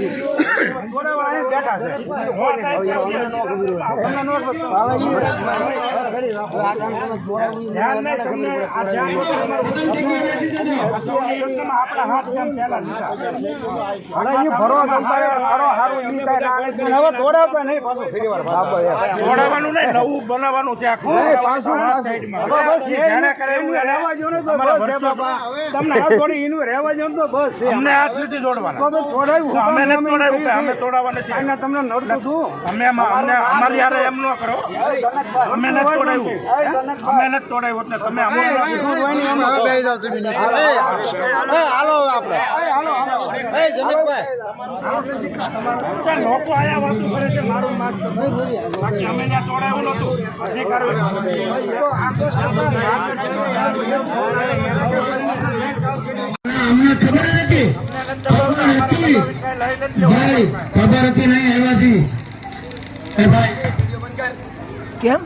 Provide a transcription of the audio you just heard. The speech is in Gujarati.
Смотрите. નવું બનાવવાનું છે તમને હાથ જોડી રહેવા જો તો બસ અમને હાથ નથી જોડવાના અમે તોડાવવા નથી અને તમને નડતું છું અમે એમાં- અમને અમારી હારે એમ ન કરો. અમે ન. તોડાવ્યું અમે ન તોડાયું એટલે તમે અમારું ત્યાં લોકો આયા વાતો કરે છે મારું માસ્ટર બાકી અમે ત્યાં તોડાવ્યું નહોતું. અધિકારીઓ અમને ખબર નથી. ખબર હતી ભાઈ ખબર હતી નહીં આવ્યા છીએ. કેમ?